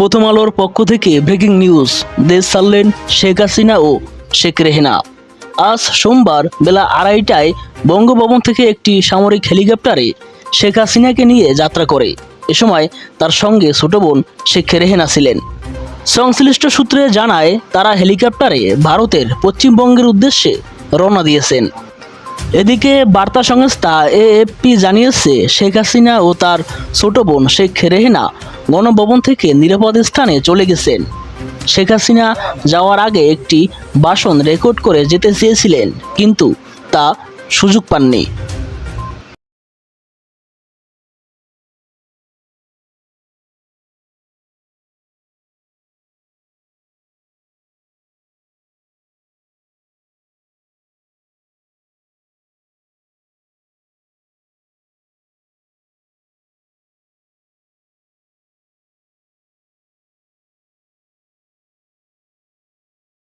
প্রথম আলোর পক্ষ থেকে ব্রেকিং নিউজ। দেশ ছাড়লেন শেখ হাসিনা ও শেখ রেহেনা। আজ সোমবার বেলা আড়াইটায় বঙ্গভবন থেকে একটি সামরিক হেলিকপ্টারে শেখ হাসিনাকে নিয়ে যাত্রা করে। এ সময় তার সঙ্গে ছোট বোন শেখ রেহেনা ছিলেন। সংশ্লিষ্ট সূত্রে জানায়, তারা হেলিকপ্টারে ভারতের পশ্চিমবঙ্গের উদ্দেশ্যে রওনা দিয়েছেন। এদিকে বার্তা সংস্থা এএফপি জানিয়েছে, শেখ হাসিনা ও তার ছোট বোন শেখ রেহেনা গণভবন থেকে নিরাপদ স্থানে চলে গেছেন। শেখ হাসিনা যাওয়ার আগে একটি বাসন রেকর্ড করে যেতে চেয়েছিলেন, কিন্তু তা সুযোগ পাননি।